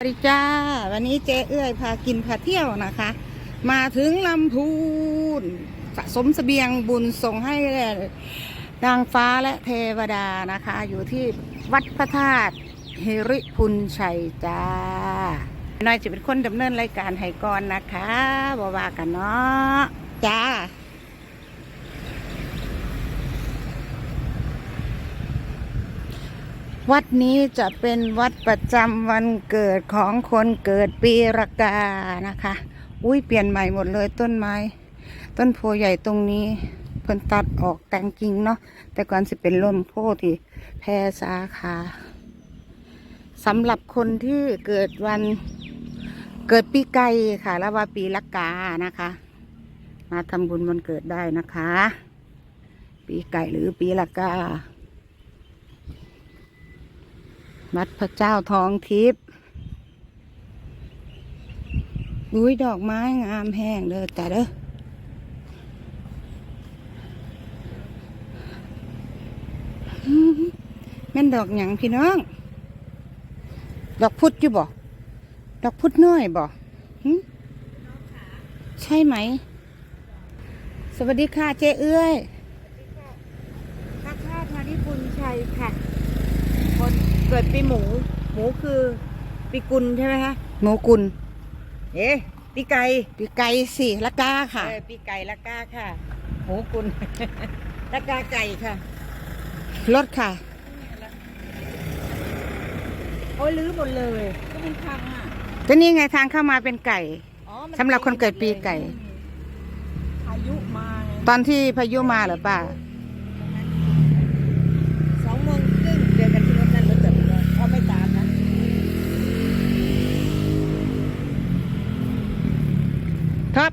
สวัสดีจ้าวันนี้เจ๊เอื้อยพากินพาเที่ยวนะคะ มาถึงลำพูนสะสมเสบียงบุญส่งให้นางฟ้าและเทวดานะคะ อยู่ที่วัดพระธาตุเฮริพุนชัยจ้าน้อยจะเป็นคนดำเนินรายการให้ก่อนนะคะบว่ากันเนาะจ้า วัดนี้จะเป็นวัดประจำวันเกิดของคนเกิดปีรากานะคะ อุ้ยเปลี่ยนใหม่หมดเลยต้นไม้ ต้นโพใหญ่ตรงนี้เพิ่นตัดออกแต่งกิ่งเนาะแต่ก่อนสิเป็นร่มโพที่แพร่สาขาสำหรับคนที่เกิดวันเกิดปีไก่ค่ะ แล้วว่าปีละกานะคะ มาทำบุญวันเกิดได้นะคะ ปีไก่หรือปีละกา วัดพระเจ้าทองทิพย์อุ้ยดอกไม้งามแห้งเด้อแต่เด้อหืมแม่นดอกหยังพี่น้อง ดอกพุธอยู่บ่ ดอกพุธน้อยบ่หึใช่ไหม สวัสดีค่ะเจ๊เอื้อย พระธาตุธานิพุนชัยค่ะ คน เกิดปีหมู หมูคือปีกุลใช่ไหมคะหมูกุลเอ๊ะปีไก่ปีไก่สิละกาค่ะ เออปีไก่ละกาค่ะ หมูกุล ละกาไก่ค่ะ รถค่ะ โอ้ยลื้อหมดเลย ก็เป็นพังอะก็นี่ไงทางเข้ามาเป็นไก่ อ๋อมันสำหรับคนเกิดปีไก่ พายุมาไง ตอนที่พายุมาเหรอป้า สองโมงครึ่งเจอกันที่รถนั่นรถจอดรถเขาไม่ตามนะ ครับ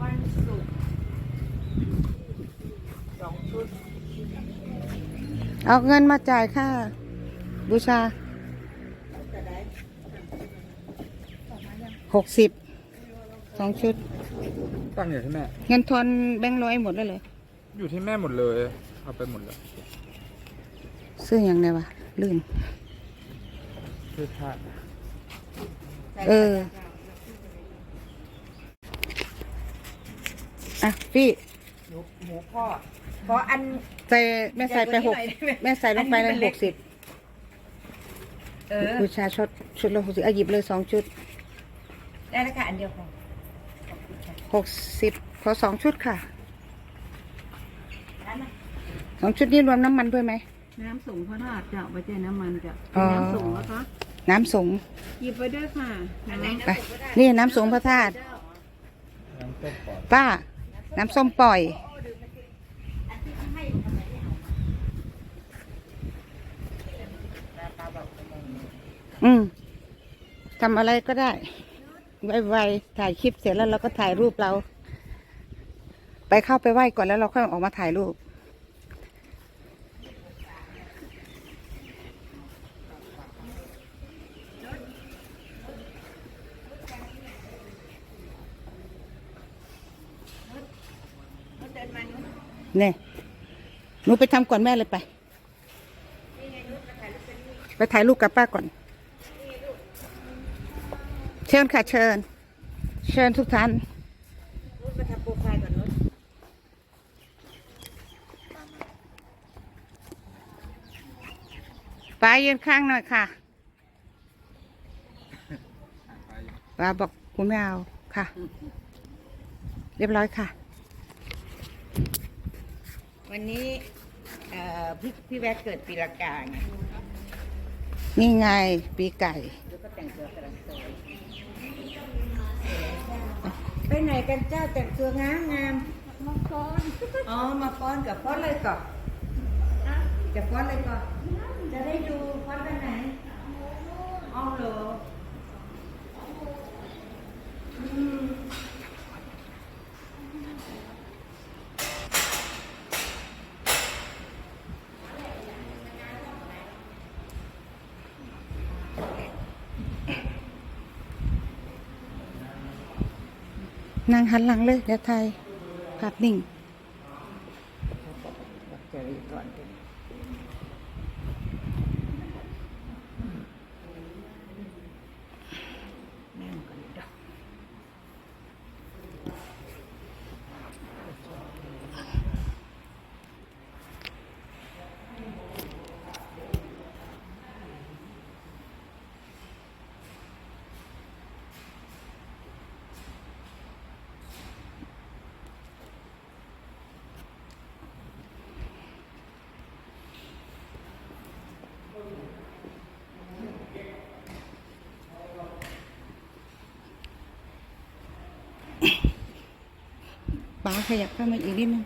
วันศุกร์สองชุด เอาเงินมาจ่ายค่า บูชาจะได้หกสิบสองชุด ตั้งอยู่ที่แม่ เงินทอนแบงค์ร้อยหมดแล้วเลย อยู่ที่แม่หมดเลย เอาไปหมดเลยซื้ออย่างไรวะลื่นคือผ้าเอออะพี่หมูหมูพ่อ เพราะอัน ใส่แม่ใส่ไปหกใหญ่กว่านี้หน่อยแม่ใส่ลงไปเลยอันนี้มันเล็หกกสิบเออบูชาชุดชุดละหกสิบเอาหยิบเลยสองชุดได้แล้วค่ะอันเดียวพอหกสิบขอสองชุดค่ะได้ไหมสองชุดนี้รวมน้ำมันด้วยไหม น้ำสูงพระธาตุจะไปเจน้ำมันจะอ๋อ น้ำสูงนะคะน้ำสงหยิบไปด้วยค่ะอันไหนไปนะนี่น้ำสงพระธาตุน้ำต้มปอดป้า น้ำส้มปล่อย อืมทำอะไรก็ได้ ไวๆถ่ายคลิปเสร็จแล้วเราก็ถ่ายรูปเรา ไปเข้าไปไหว้ก่อนแล้วเราค่อยออกมาถ่ายรูป เนี่ยหนูไปทำก่อนแม่เลยไป ไปถ่ายรูปกับป้าก่อน เชิญค่ะเชิญ เชิญทุกท่านนุชมาทำโปรไฟล์ก่อนนุชป้ายืนข้างหน่อยค่ะป้าบอกคุณไม่เอาค่ะ เรียบร้อยค่ะ วันนี้เอ่อพี่พี่แวกเกิดปีละกาไงนี่ไงปีไก่แล้วก็แต่งตัวกำลังสวย ไปไหนกันเจ้าแต่งตัวงามงามมาฟ้อน อ๋อ มาฟ้อนกับฟ้อนเลยก่อนจะฟ้อนเลยก่อนจะได้ดูฟ้อนไปไหนอ๋อเหรอ นางหันหลังเลยเดี๋ยวไทยภาพนิ่งเจอก่อน ขยับเข้ามาอีกนิดนึง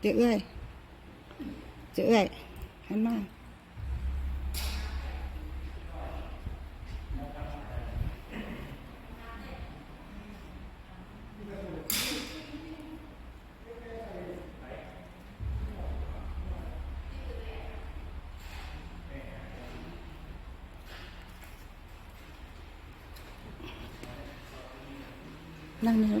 เจ๊เอ้ยเจ๊เอ้ยหันมา นั่งนี่นั่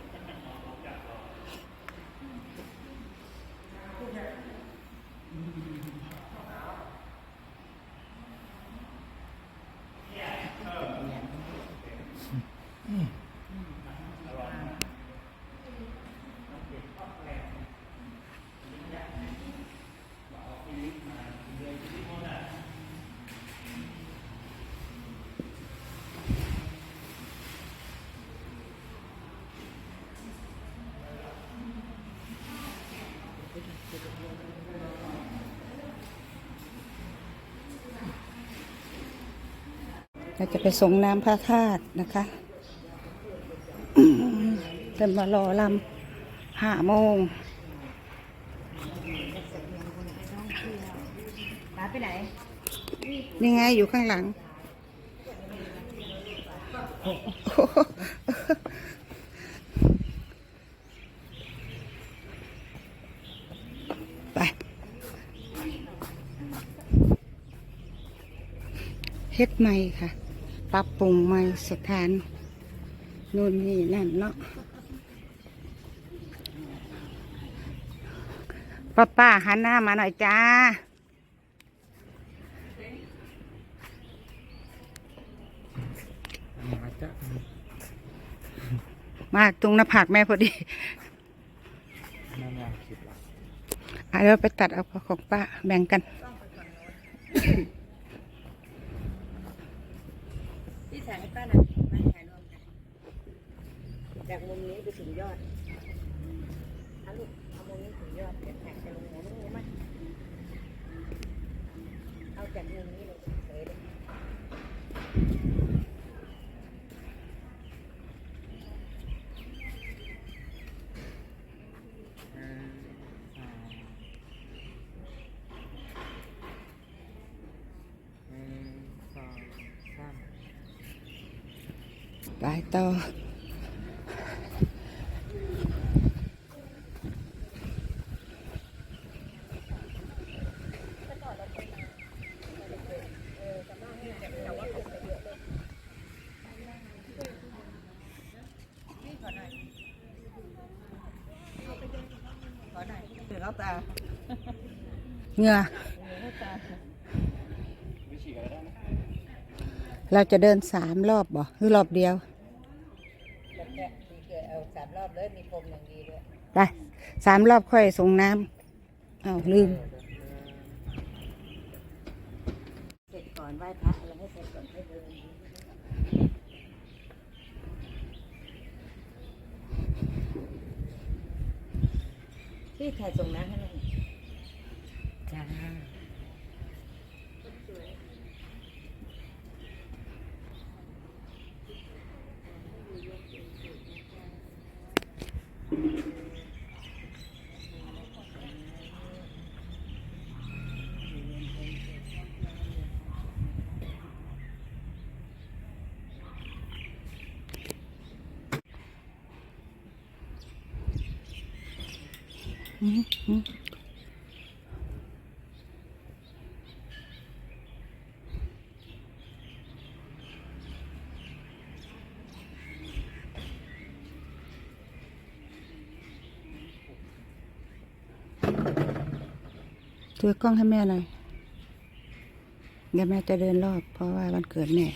เราจะไปส่งน้ำพระธาตุนะคะจะมารอลำห้าโมงป้าไปไหนนี่ไงอยู่ข้างหลัง ไป เฮ็ดใหม่ค่ะ ปรับปรุงใหม่สถานนู่นนี่นั่นเนาะป้าป้าหันหน้ามาหน่อยจ้า มาจ้ะมาตรงหน้าผากแม่พอดีแม่แม่คิดละอะเดี๋ยวไปตัดเอาของป้าแบ่งกัน พี่ถ่ายให้ป้าหน่อยมาถ่ายรวมกัน จากมุมนี้ไปถึงยอดเอาลูกเอามุมนี้ถึงยอดเดี๋ยวถ่ายจะลงหัวมุมนี้มาเอาจากมุมนี้เลยเฉยเลยหนึ่งสองหนึ่งสองสามไปต่อ ขอหน่อยเหลือแล้วตา เหงื่อ เราจะเดินสามรอบบ่หรือรอบเดียวสามรอบเลยมีพรมอย่างดีด้วยไปสามรอบค่อยส่งน้ำเอาลืมเสร็จก่อนไหว้พระอะไรให้เสร็จก่อนให้เดินพี่ถ่ายส่งน้ำให้หน่อยจ้า Mm-hmm. ถือกล้องให้แม่หน่อยเดี๋ยวแม่จะเดินรอบ เพราะว่าวันเกิดแม่